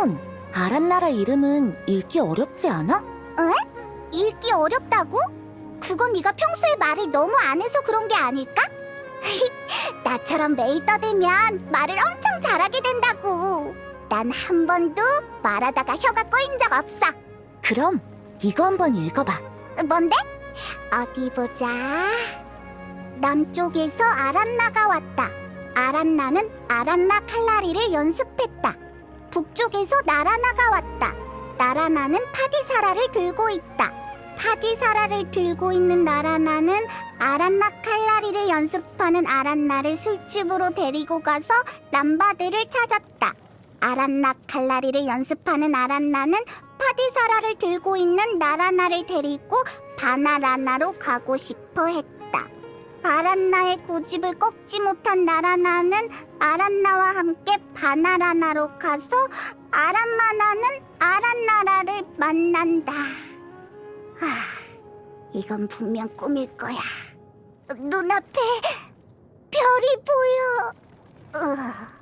혜원, 아란나라 이름은 읽기 어렵지 않아? 읽기 어렵다고? 그건 네가 평소에 말을 너무 안 해서 그런 게 아닐까? 나처럼 매일 떠들면 말을 엄청 잘하게 된다고. 난 한 번도 말하다가 혀가 꼬인 적 없어. 그럼 이거 한번 읽어봐. 뭔데? 어디 보자. 남쪽에서 아란나가 왔다. 아란나는 아란나 칼라리를 연습했다. 북쪽에서 나라나가 왔다. 나라나는 파디사라를 들고 있다. 파디사라를 들고 있는 나라나는 아란나 칼라리를 연습하는 아란나를 술집으로 데리고 가서 람바드를 찾았다. 아란나 칼라리를 연습하는 아란나는 파디사라를 들고 있는 나라나를 데리고 바나라나로 가고 싶어 했다. 아란나의 고집을 꺾지 못한 나라나는 아란나와 함께 바나라나로 가서 아란마나는 아란나라를 만난다. 아, 이건 분명 꿈일 거야. 눈앞에 별이 보여. 으.